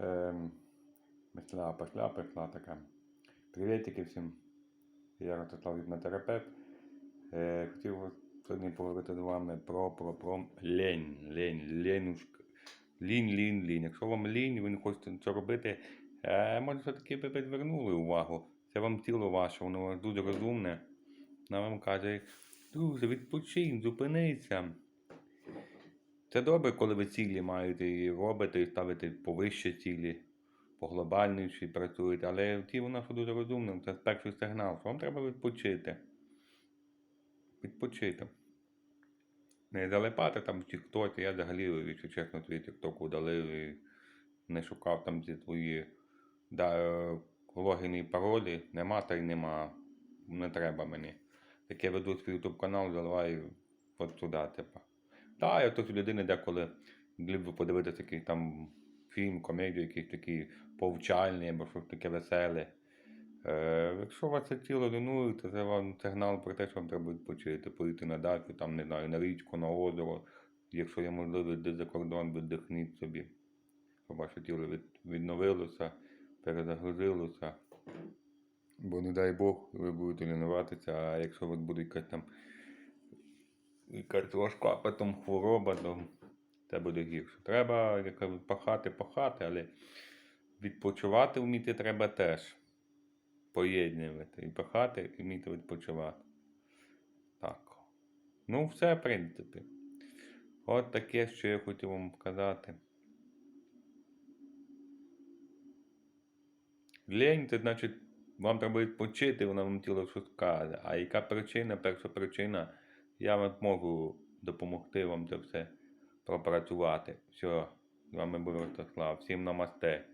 Ем, пішла, пішла така. Привітики всім. Я Ростислав гіпнотерапевт. Е, хотів сьогодні поговорити з вами про, про, про лінь. Лінь, лінушка. Лінь, лінь, лінь. Якщо вам лінь, ви не хочете це робити, е, може все-таки ви підвернули увагу. Це вам тіло ваше, воно дуже розумне. Вона вам каже, друже, відпочинь, зупинися. Це добре, коли ви цілі маєте і робите, і ставите повище цілі, поглобальніші працюєте, але ті вона що дуже розумна, це перший сигнал, що вам треба відпочити. Відпочити. Не залипати там в тіктоці, я взагалі, якщо чесно, твій тікток удалив і не шукав там ці твої да, логіни і паролі, нема та й нема. Не треба мені. Як я веду свій ютуб канал, заливаю от туди, типа. Так, я тут людини деколи люблю подивитися якийсь там фільм, комедію, якийсь такий повчальний або щось таке веселе. Е, якщо у вас це тіло лінує, то це вам сигнал про те, що вам треба відпочити, поїти на дачу, там, не знаю, на річку, на озеро. Якщо є можливість десь за кордон, віддихніть собі. Щоб ваше тіло від, відновилося, перезагрузилося. Бо не дай Бог, ви будете лінуватися, а якщо от буде якась там якась важка потім хвороба, то це буде гірше. Треба як пахати, пахати, але відпочивати вміти треба теж. Поєднувати. І пахати, і вміти відпочивати. Так. Ну, все, в принципі. От таке, що я хотів вам сказати. Лень, це значить, вам треба відпочити, вона вам тіло щось каже. А яка причина? Перша причина, я можу допомогти вам це все пропрацювати. Все, з вами був Ростислав. Всім намасте.